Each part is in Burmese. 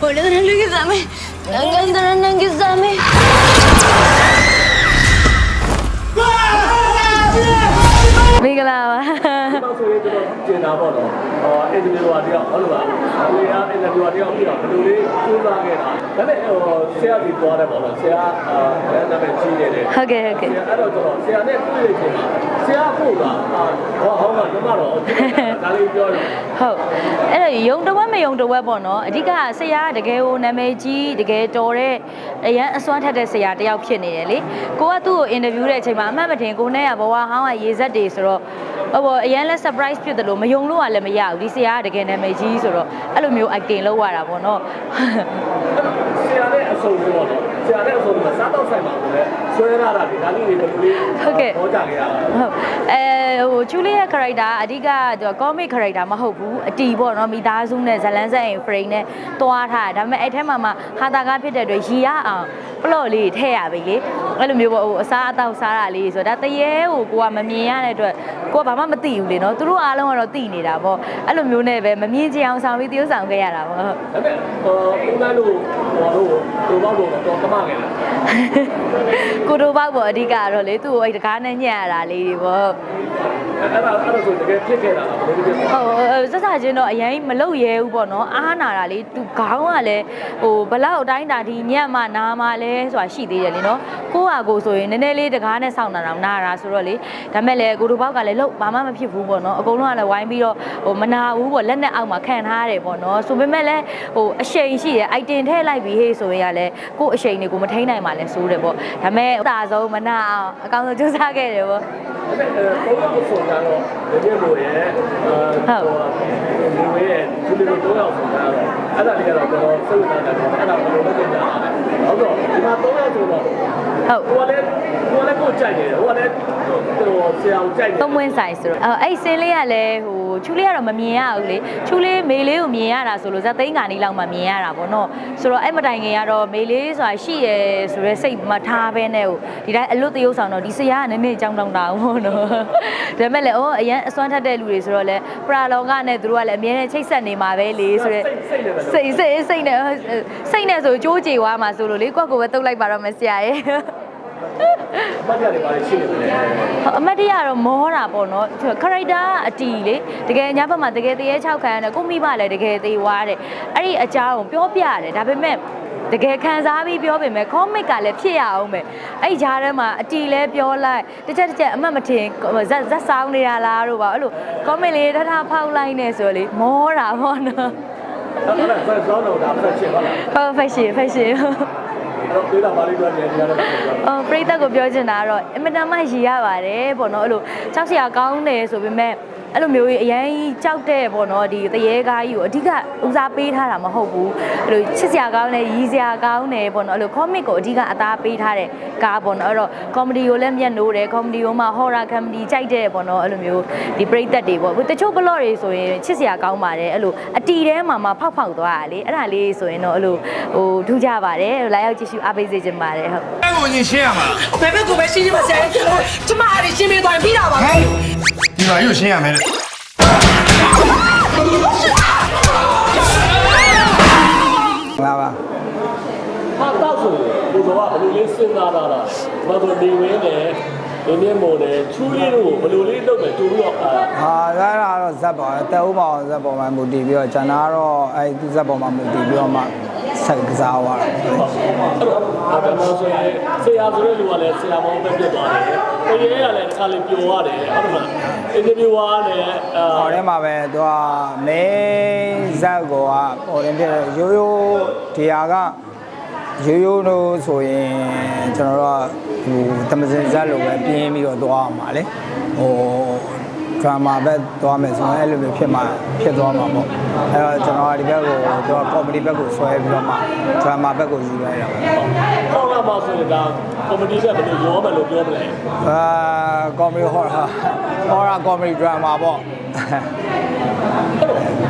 Wala na lang yung dami. Ang ganda na lang yung dami. May galawa. င်ကျွန်တော်ကျင်တာပေါ့နော်အော်အင်တာဗျူဝါတယောက်ဟုတ်လားလေယာအင်တာဗျူဝါတယောက်ပြီးတော့ဘယ်လိုလေးစူးစမ်းခဲ့တာဒါပေမဲ့ဟိုဆရာကြီးသွားတယ်ပေါ့နော်ဆရာအာနာမည်ကြီးနေတယ်ဟုတ်ကဲ့ဟုတ်ကဲ့ဆရာအဲ့တော့ကျွန်တော်ဆရာနဲ့တွေ့ရချင်းမှာဆရာဖို့ကအာဟောဟောကကျွန်တော်တော့ဒါလေးပြောတယ်ဟုတ်အဲ့တော့ယုံတဝက်မယုံတဝက်ပေါ့နော်အဓိကဆရာကတကယ်ကိုနာမည်ကြီးတကယ်တော်တဲ့အရန်အစွမ်းထက်တဲ့ဆရာတယောက်ဖြစ်နေတယ်လေကိုကသူ့ကိုအင်တာဗျူးတဲ့အချိန်မှာအမှတ်မတင်ကိုနဲ့ကဘဝဟောင်းကရေစက်တွေဆိုတော့ ဟိုဘောအရန်လဲ surprise ဖြစ်တယ်လို့မယုံလို့ကလည်းမရဘူးဒီဆရာကတကယ်နာမည်ကြီးဆိုတော့အဲ့လိုမျိုး acting လုပ်ရတာပေါ့နော်ဆရာနဲ့အဆုံပေါ့နော်ဆရာနဲ့အဆုံမှာစားတော့ဆိုင်ပါဘူးလေ ဆွဲရတာဒီဒါလေးတွေဘယ်လိုလေးဟောကြခဲ့ရတာဟုတ်အဲဟိုချူလေးရဲ့ character အဓိကသူက comic character မဟုတ်ဘူးအတီပေါ့နော်မိသားစုနဲ့ဇလန်းဆက်အိမ် frame နဲ့တွားထားတာဒါပေမဲ့အဲ့ထဲမှာမှဟာတာကားဖြစ်တဲ့အတွက်ရီရအောင် plot လေးထည့်ရပြီလေအဲ့လိုမျိုးပေါ့ဟိုအစားအသောက်စားတာလေးဆိုတော့ဒါတရေကိုကိုကမမြင်ရတဲ့အတွက်ကိုကဘာမှမသိဘူးလေနော်သူတို့အားလုံးကတော့သိနေတာပေါ့အဲ့လိုမျိုးနဲ့ပဲမမြင်ချင်အောင်ဆောင်ပြီးတရုပ်ဆောင်ခဲ့ရတာပေါ့ဟုတ်ဒါပေမဲ့ဟိုဦးမန်းတို့ဟိုတို့တို့ဘောက်တို့တော့တမခဲ့လားကိုတို့ဘောက်ပေါ့အဓိကကတော့လေသူ့ကိုအဲ့တကားနဲ့ညက်ရတာလေးတွေပေါ့ အဲ့ဒါအဲ့ဒါဆိုတကယ်ဖြစ်ခဲ့တာလားဘယ်လိုဖြစ်လဲဟုတ်စစချင်းတော့အရင်မလုတ်ရဲဘူးပေါ့နော်အားနာတာလေသူခေါင်းကလည်းဟိုဘလောက်အတိုင်းတာဒီညက်မှနာမှလဲဆိုတာရှိသေးတယ်လေနော်ကိုဟာကိုဆိုရင်နည်းနည်းလေးတကားနဲ့စောင့်နေတာတော့နာတာဆိုတော့လေဒါမဲ့လေကိုတို့ဘောက်ကလည်းလုတ်ဘာမှမဖြစ်ဘူးပေါ့နော်အကုန်လုံးကလည်းဝိုင်းပြီးတော့ဟိုမနာဘူးပေါ့လက်နဲ့အောက်မှာခံထားရတယ်ပေါ့နော်ဆိုပေမဲ့လည်းဟိုအရှိန်ရှိတယ်အိုက်တင်ထည့်လိုက်ပြီးဟေးဆိုရင်ကလည်းကို့အရှိန်တွေကိုမထိန်နိုင်မှလည်းစိုးတယ်ပေါ့ဒါမဲ့အသာဆုံးမနာအောင်အကောင်းဆုံးကြိုးစားခဲ့တယ်ပေါ့ဒါပေမဲ့ပုံမှန်ဆိုကြတော့ဒီနေ့မို့ရဲ့ဒီဝေးရဲ့ဒီလိုတော့ရောက်ဆိုတာတော့ အဲ့ဒါလေးကတော့ကျွန်တော်စိတ်ဝင်စားတယ်အဲ့ဒါဘယ်လိုလုပ်ကြတာလဲဟုတ်တော့ဒီမှာတော့ရောက်ဆိုတော့ဟုတ်ဟိုလည်းဟိုလည်းကိုကြိုက်နေတယ်ဟိုလည်းဟိုဆရာကိုကြိုက်နေသုံးဝင်းဆိုင်ဆိုတော့အဲ့အဲ့စင်းလေးကလည်းဟိုချူလေးကတော့မမြင်ရဘူးလေချူလေးမေလေးကိုမြင်ရတာဆိုလို့ဇက်သိန်းကနေလောက်မှမြင်ရတာပေါ့နော်ဆိုတော့အဲ့မတိုင်ခင်ကတော့မေလေးဆိုတာရှိရဲဆိုရဲစိတ်မထားဘဲနဲ့ဟိုဒီတိုင်းအလွတ်တရုပ်ဆောင်တော့ဒီဆရာကနည်းနည်းကြောင်းတောင်းတာပေါ့နော်ဒါပေမဲ့လည်းအော်အရန်အစွမ်းထက်တဲ့လူတွေဆိုတော့လေပရာလောကနဲ့သူတို့ကလည်းအမြဲတမ်းချိတ်ဆက်နေမှာပဲလေဆိုရဲစိတ်စိတ်စိတ်နဲ့စိတ်နဲ့ဆိုကြိုးကြေသွားမှာဆိုလို့လေကိုယ့်ကိုယ်ပဲတုတ်လိုက်ပါတော့မဆရာရဲ့မှတ်ရတယ်ပါရှိနေတယ်ဟုတ်အမတ်တရတော့မောတာပေါ့နော်ခရိုက်တာအတီလေတကယ်ညဘက်မှာတကယ်တရေ6ခန်းနဲ့ကိုမိဘလည်းတကယ်သေးွားတယ်အဲ့ဒီအကြောင်းကိုပြောပြရတယ်ဒါပေမဲ့တကယ်ခံစားပြီးပြောပေမဲ့ comic ကလည်းဖြစ်ရအောင်ပဲအဲ့ဒီဂျားထဲမှာအတီလဲပြောလိုက်တစ်ချက်တစ်ချက်အမှတ်မထင်ဇက်ဇက်ဆောင်နေတာလားတို့ပါအဲ့လို comic လေးထထဖောက်လိုက်နေဆိုလေမောတာပေါ့နော် အဲ့ဒါဆက်စောင်းတော့ဒါဆက်ချင်ဟုတ်လားဟုတ် fashion fashion တော့ပြေးတာပါလိမ့်တော့တယ်ဒီကတော့အော်ပရိသတ်ကိုပြောချင်တာကတော့အင်မတန်မှရည်ရပါတယ်ပေါ့နော်အဲ့လိုကြောက်စရာကောင်းတယ်ဆိုပေမဲ့ အဲ့လိုမျိုးကြီးအရင်ကြောက်တဲ့ပေါ့နော်ဒီတရေကားကြီးကိုအဓိကဦးစားပေးထားတာမဟုတ်ဘူးအဲ့လိုချစ်စရာကောင်းတယ်ရည်စရာကောင်းတယ်ပေါ့နော်အဲ့လို comic ကိုအဓိကအသားပေးထားတဲ့ကားပေါ့နော်အဲ့တော့ comedy ကိုလည်းမျက်နှိုးတယ် comedy ကိုမှ horror comedy ကြိုက်တဲ့ပေါ့နော်အဲ့လိုမျိုးဒီပရိသတ်တွေပေါ့တချို့ blog တွေဆိုရင်ချစ်စရာကောင်းပါတယ်အဲ့လိုအတီထဲမှာမှဖောက်ဖောက်သွားတာလေအဲ့ဒါလေးဆိုရင်တော့အဲ့လိုဟိုထူးကြပါတယ်လာရောက်ကြည့်ရှုအားပေးစေချင်ပါတယ်ဟုတ်အဲ့ကိုရင်ရှင်းရမှာဘယ်ဘက်ကိုပဲရှင်းရှင်းမဆရာကျွန်တော်ကျမအဲ့ဒီရှင်းပေးသွားရင်ပြီးတာပါဟဲ့ ဒီမှာရုပ်ရှင်းရမယ်လေလာပါဟာတော့ဆိုဘုရားကဘယ်လိုလေးစဉ်းစားတာလားဘာလို့နေဝင်းတယ်ဒီနေ့မို့တယ်ချူလေးတို့ဘယ်လိုလေးလုပ်မယ်တူပြီးတော့အာဟာဒါကတော့ဇက်ပေါ်တယ်ဥပအောင်ဇက်ပေါ်မှာမူတည်ပြီးတော့ကျန်တာကတော့အဲသူဇက်ပေါ်မှာမူတည်ပြီးတော့မှဆက်ကစားသွားတာအဲ့တော့အဲ့တော့ဆိုရင်ဆရာဆိုတဲ့လူကလည်းဆရာမောင်းပဲပြတ်သွားတယ်။ တကယ်ကလည်းတစ်ခါလေးပျော်ရတယ်ဟုတ်တယ်မလား။အင်တာဗျူဝါနဲ့အာဟောထဲမှာပဲသူကမေးဇက်ကောကဟိုတင်ပြရိုးရိုးဒီဟာကရိုးရိုးလို့ဆိုရင်ကျွန်တော်တို့ကဟိုတမစင်ဇက်လိုပဲပြင်းပြီးတော့သွားအောင်ပါလေဟိုဒရာမာဘက်သွားမယ်ဆိုရင်အဲ့လိုမျိုးဖြစ်မှာဖြစ်သွားမှာပေါ့အဲ့တော့ကျွန်တော်ကဒီဘက်ကို သူကကောမဒီဘက်ကိုဆွဲပြီးတော့မှဒရာမာဘက်ကိုယူလိုက်တာပဲဟောလာပါဆိုရင်ဒါကွန်မတီကဘယ်လိုရောမယ်လို့ပြောမလဲအာကောမဒီဟောရာဟောရာကောမဒီဒရာမာပေါ့။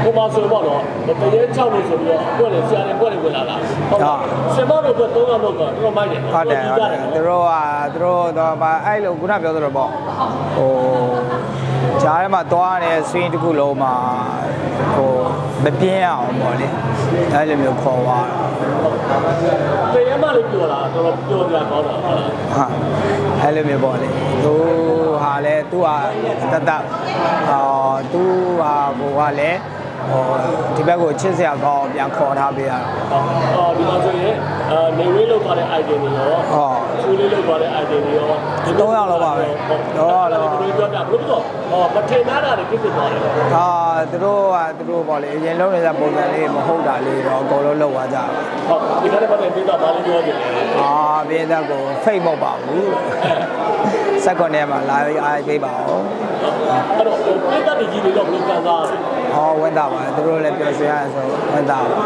ဟိုမှာဆိုတော့တော့တကယ်6လို့ဆိုပြီးတော့အခုလည်းဆရာလည်းကွက်လည်းဝင်လာတာ။ဟုတ်။ဆင်မတို့က3လောက်တော့တော့မိုက်တယ်ဟုတ်တယ်ဟုတ်တယ်သူတို့ကသူတို့တော့မအဲ့လိုခုနပြောသလိုပေါ့ဟို ဂျားထဲမှာသွားနေတဲ့ swing တစ်ခုလုံးမှာဟဟိုမပြင်းအောင်ပေါ့လေအဲ့လိုမျိုးခေါ်သွားတာပေရမလေးပြောတာတော်တော်ပြောကြကောင်းတာဟုတ်လားဟာအဲ့လိုမျိုးပေါ့လေသူဟာလဲသူဟာတတ်တတ်အာသူဟာဘိုကလည်း ဟိုဒီဘက်ကိုချစ်စရာကောင်းအောင်ပြန်ခေါ်ထားပေးရတာအော်ဒီမှာဆိုရင်အာနေဝေးလောက်ပါတဲ့ item တွေရောဟောချူလေးလောက်ပါတဲ့ item တွေရောသုံးယောက်လောက်ပါပဲသုံးယောက်လောက်ပါဘယ်လိုပြောတာဘယ်လိုပြောဟောမထင်သားတာတွေဖြစ်ဖြစ်သွားတယ်အာသူတို့ကသူတို့ပေါ့လေအရင်လုံးနေတဲ့ပုံစံလေးမဟုတ်တာလေးတော့အကုန်လုံးလောက်သွားကြတယ်ဟုတ်ဒီကနေ့ပတ်သက်ပြီးတော့ဗာလေးပြောနေတယ်အာပြင်းသက်ကိုဖိတ်မဟုတ်ပါဘူးစက်ကွန်ထဲမှာလာအားပေးပါအောင်အဲ့တော့ပြည်သက်တွေကြီးတွေတော့ဘယ်လိုခံစားရလဲ ဟောဝက်တာပါသူတို့လည်းပြောစရာဆိုဝက်တာပါ